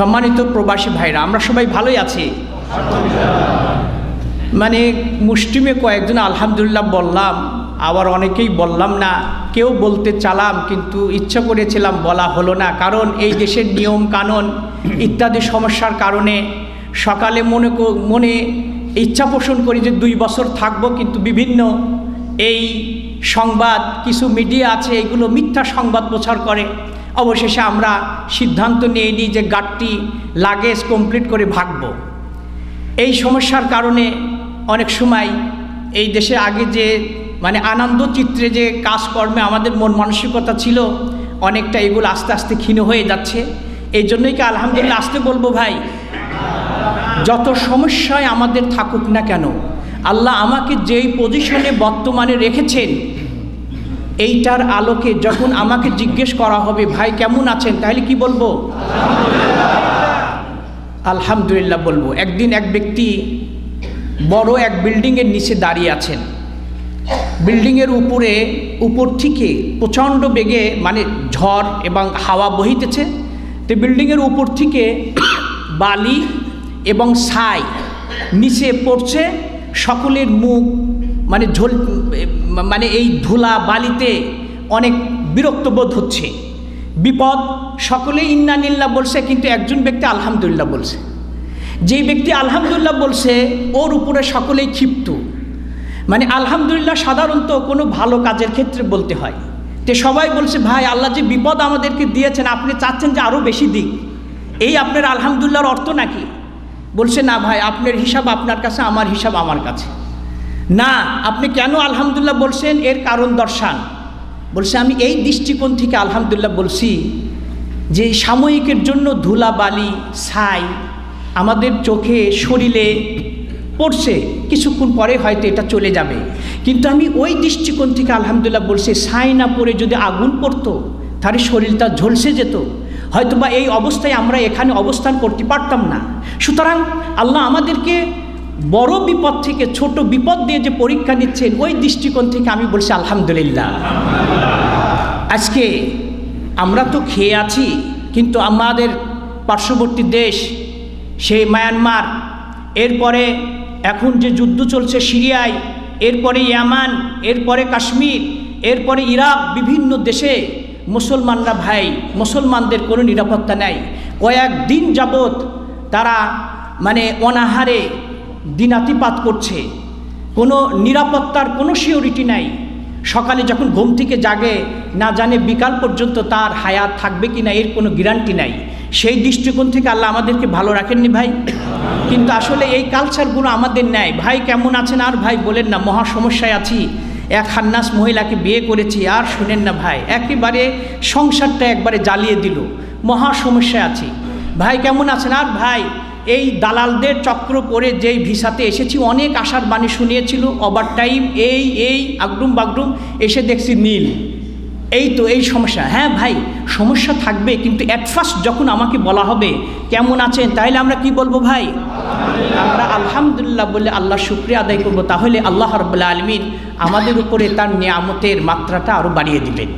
সম্মানিত প্রবাসী ভাইরা, আমরা সবাই ভালোই আছি। মানে মুষ্টিমে কয়েকজন আলহামদুলিল্লাহ বললাম, আবার অনেকেই বললাম না, কেউ বলতে চালাম, কিন্তু ইচ্ছা করেছিলাম বলা হলো না, কারণ এই দেশের নিয়ম কানুন ইত্যাদি সমস্যার কারণে সকালে মনে মনে ইচ্ছা পোষণ করি যে দুই বছর থাকব, কিন্তু বিভিন্ন এই সংবাদ, কিছু মিডিয়া আছে, এগুলো মিথ্যা সংবাদ প্রচার করে। অবশেষে আমরা সিদ্ধান্ত নিয়ে নিই যে গাড়টি লাগেজ কমপ্লিট করে ভাগবো। এই সমস্যার কারণে অনেক সময় এই দেশে আগে যে মানে আনন্দ চিত্রে যে কাজকর্মে আমাদের মন মানসিকতা ছিল, অনেকটা এগুলো আস্তে আস্তে ক্ষীণ হয়ে যাচ্ছে। এই জন্যই কি আলহামদুলিল্লাহ আসতে বলব ভাই, যত সমস্যায় আমাদের থাকুক না কেন, আল্লাহ আমাকে যেই পজিশনে বর্তমানে রেখেছেন এইটার আলোকে যখন আমাকে জিজ্ঞেস করা হবে, ভাই, কেমন আছেন? তাহলে কি বলব? আলহামদুলিল্লাহ বলব। একদিন এক ব্যক্তি বড় এক বিল্ডিংয়ের নিচে দাঁড়িয়ে আছেন। বিল্ডিংয়ের উপরে, উপর থেকে প্রচণ্ড বেগে মানে ঝড় এবং হাওয়া বহিতেছে। তো বিল্ডিংয়ের উপর থেকে বালি এবং ছাই নিচে পড়ছে। সকলের মুখ মানে ঝোল মানে এই ধুলা বালিতে অনেক বিরক্ত বোধ হচ্ছে। বিপদ সকলে ইন্নানিল্লাহ বলছে, কিন্তু একজন ব্যক্তি আলহামদুলিল্লাহ বলছে। যেই ব্যক্তি আলহামদুলিল্লাহ বলছে, ওর উপরে সকলেই ক্ষিপ্ত। মানে আলহামদুলিল্লাহ সাধারণত কোনো ভালো কাজের ক্ষেত্রে বলতে হয়। তে সবাই বলছে, ভাই, আল্লাহ যে বিপদ আমাদেরকে দিয়েছেন, আপনি চাচ্ছেন যে আরও বেশি দিক। এই আপনার আলহামদুলিল্লাহর অর্থ নাকি? বলছে, না ভাই, আপনার হিসাব আপনার কাছে, আমার হিসাব আমার কাছে। না, আপনি কেন আলহামদুলিল্লাহ বলছেন? এর কারণ দর্শান। বলছে, আমি এই দৃষ্টিকোণ থেকে আলহামদুলিল্লাহ বলছি যে সাময়িকের জন্য ধুলা বালি ছাই আমাদের চোখে, শরীরে পড়ছে। কিছুক্ষণ পরে হয়তো এটা চলে যাবে। কিন্তু আমি ওই দৃষ্টিকোণ থেকে আলহামদুলিল্লাহ বলছি, ছাই না পড়ে যদি আগুন পড়তো, তাহলে শরীরটা ঝলসে যেত। হয়তো বা এই অবস্থায় আমরা এখানে অবস্থান করতে পারতাম না। সুতরাং আল্লাহ আমাদেরকে বড় বিপদ থেকে, ছোট বিপদ দিয়ে যে পরীক্ষা নিচ্ছেন, ওই দৃষ্টিকোণ থেকে আমি বলছি, আলহামদুলিল্লাহ। আজকে আমরা তো খেয়ে আছি, কিন্তু আমাদের পার্শ্ববর্তী দেশ সেই মায়ানমার, এরপরে এখন যে যুদ্ধ চলছে সিরিয়ায়, এরপরে ইয়ামান, এরপরে কাশ্মীর, এরপরে ইরাক, বিভিন্ন দেশে মুসলমানরা ভাই, মুসলমানদের কোনো নিরাপত্তা নেই। কয়েক দিন যাবৎ তারা মানে অনাহারে দিনাতিপাত করছে। কোনো নিরাপত্তার কোনো সিওরিটি নাই। সকালে যখন ঘুম থেকে জাগে, না জানে বিকাল পর্যন্ত তার হায়াত থাকবে কি না এর কোনো গ্যারান্টি নাই। সেই দৃষ্টিকোণ থেকে আল্লাহ আমাদেরকে ভালো রাখেননি ভাই? কিন্তু আসলে এই কালচারগুলো আমাদের নেয়। ভাই কেমন আছেন? আর ভাই বলেন না, মহা সমস্যায় আছি। এক হান্নাস মহিলাকে বিয়ে করেছি, আর শুনেন না ভাই, একেবারে সংসারটা একবারে জ্বালিয়ে দিল। মহা সমস্যায় আছি। ভাই কেমন আছেন? আর ভাই এই দালালদের চক্র পরে যেই ভিসাতে এসেছি, অনেক আশার বাণী শুনিয়েছিল ওভার টাইম এই এই আগরুম বাগরুম এসে দেখছি নীল। এই তো, এই সমস্যা। হ্যাঁ ভাই, সমস্যা থাকবে, কিন্তু অ্যাট ফার্স্ট যখন আমাকে বলা হবে, কেমন আছেন? তাহলে আমরা কি বলব ভাই? আমরা আলহামদুলিল্লাহ বলে আল্লাহ শুক্রিয়া আদায় করব। তাহলে আল্লাহ রব্বুল্লাহ আলমিন আমাদের উপরে তার নিয়ামতের মাত্রাটা আরও বাড়িয়ে দিবেন।